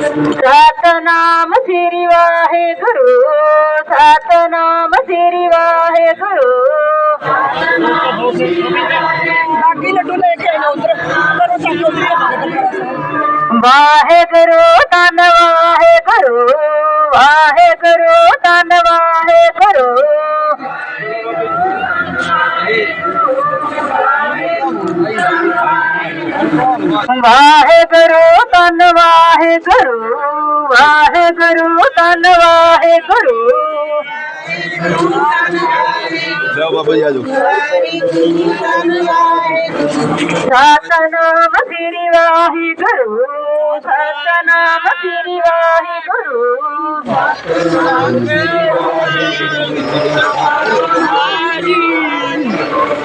ਸਤਨਾਮ ਸ੍ਰੀ ਵਾਹਿਗੁਰੂ ਸਤਨਾਮ ਸ੍ਰੀ ਵਾਹਿਗੁਰੂ। ਬਾਕੀ ਲੱਡੂ ਲੈ ਕੇ ਆਇਓ ਉਧਰ। ਕਰੋ ਚੱਕ ਵਾਹਿਗੁਰੂ ਧੰਨ ਵਾਹਿਗੁਰੂ ਵਾਹਿਗੁਰੂ ਧੰਨ ਵਾਹਿਗੁਰੂ। ਵਾਹਿਗੁਰੂ ਧੰਨ ਵਾਹਿਗੁਰੂ गुरु वाहे गुरु तन वाहे गुरु जाओ बाबा जी आ सतनाम श्री वाहे गुरु सतनाम श्री वाहे गुरु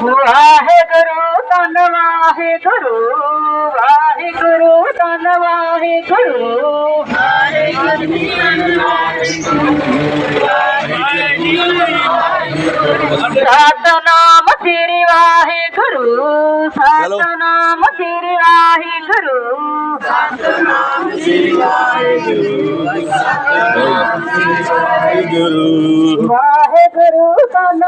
वाहे वाहेगुरु वाहेगुरु धन वाहेगुरु सतनाम तेरे वाहेगुरु सतनाम तेरे वाहेगुरु सतनाम तेरे वाहेगुरु वाहेगुरु धन